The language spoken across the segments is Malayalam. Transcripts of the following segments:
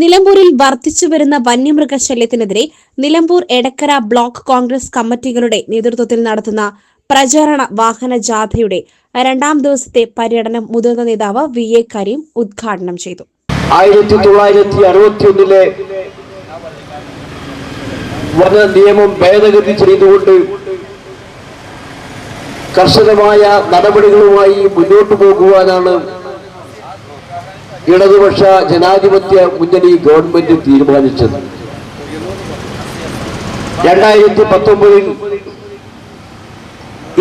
നിലമ്പൂരിൽ വർദ്ധിച്ചു വരുന്ന വന്യമൃഗശല്യത്തിനെതിരെ നിലമ്പൂർ എടക്കര ബ്ലോക്ക് കോൺഗ്രസ് കമ്മിറ്റികളുടെ നേതൃത്വത്തിൽ നടത്തുന്ന പ്രചാരണ വാഹന ജാഥയുടെ രണ്ടാം ദിവസത്തെ പര്യടനം മുതിർന്ന നേതാവ് വി എ കരീം ഉദ്ഘാടനം ചെയ്തു. ആയിരത്തി തൊള്ളായിരത്തി അറുപത്തി വന നിയമം ഭേദഗതി ചെയ്തുകൊണ്ട് കർശനമായ നടപടികളുമായി മുന്നോട്ടു പോകുവാനാണ് ഇടതുപക്ഷ ജനാധിപത്യ മുന്നണി ഗവൺമെന്റ് തീരുമാനിച്ചത്. രണ്ടായിരത്തി പത്തൊമ്പതിൽ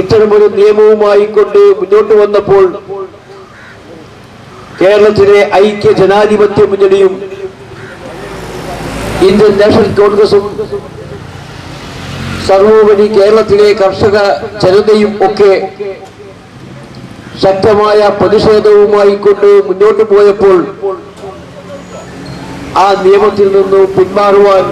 ഇത്തരമൊരു നിയമവുമായി കൊണ്ട് മുന്നോട്ട് വന്നപ്പോൾ കേരളത്തിലെ ഐക്യ ജനാധിപത്യ മുന്നണിയും ഇന്ത്യൻ നാഷണൽ കോൺഗ്രസും സർവോപരി കേരളത്തിലെ കർഷക ജനതയും ഒക്കെ ശക്തമായ പ്രതിഷേധവുമായി കൊണ്ട് മുന്നോട്ട് പോയപ്പോൾ ആ നിയമത്തിൽ നിന്നും പിന്മാറുവാൻ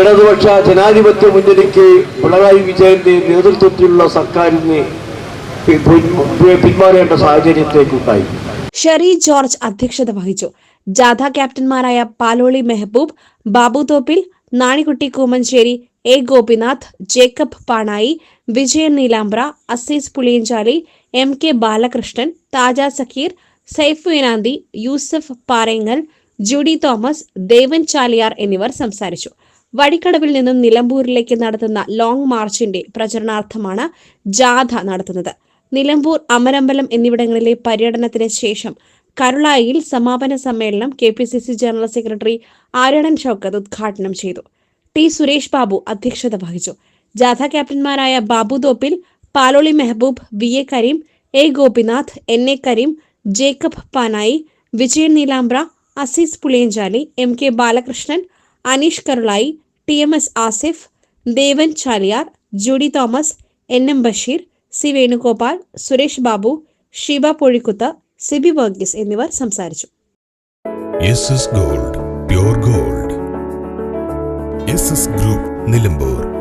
ഇടതുപക്ഷ ജനാധിപത്യ മുന്നണിക്ക് പിണറായി വിജയന്റെ നേതൃത്വത്തിലുള്ള സർക്കാരിന് പിന്മാറേണ്ട സാഹചര്യത്തേക്കുണ്ടായി ഷെറി ജോർജ് അധ്യക്ഷത വഹിച്ചു. ജാഥ ക്യാപ്റ്റന്മാരായ Paloli Mehboob Babu Thoppil Nanikutty Koomancheri A Gopinath Jacob Panayi Vijayan Neelambra Azeez Puliyanchali M K Balakrishnan Thaja Zakir Saifu Inanthi Yusuf Parengal Judy Thomas Devan Chaliyar എന്നിവർ സംസാരിച്ചു. വടിക്കടവിൽ നിന്നും നിലമ്പൂരിലേക്ക് നടത്തുന്ന ലോങ് മാർച്ചിന്റെ പ്രചരണാർത്ഥമാണ് ജാഥ നടത്തുന്നത്. നിലമ്പൂർ അമരമ്പലം എന്നിവിടങ്ങളിലെ പര്യടനത്തിന് ശേഷം കരുളായിൽ സമാപന സമ്മേളനം K P C C general secretary Aranan Shoukath ഉദ്ഘാടനം ചെയ്തു. ടി സുരേഷ് ബാബു അധ്യക്ഷത വഹിച്ചു. ജാഥ ക്യാപ്റ്റന്മാരായ Babu Thoppil Paloli Mehboob V A Kareem A Gopinath N A Kareem Jacob Panayi Vijayan Neelambra Azeez Puliyanchali M K Balakrishnan Aneesh Karulayi T M S Asif Devan Chaliyar Judy Thomas N M Basheer C Venugopal Suresh Babu Shiba Pozhikuth Sibi Varghese എന്നിവർ സംസാരിച്ചു. Gold pure gold. Group Nilambur.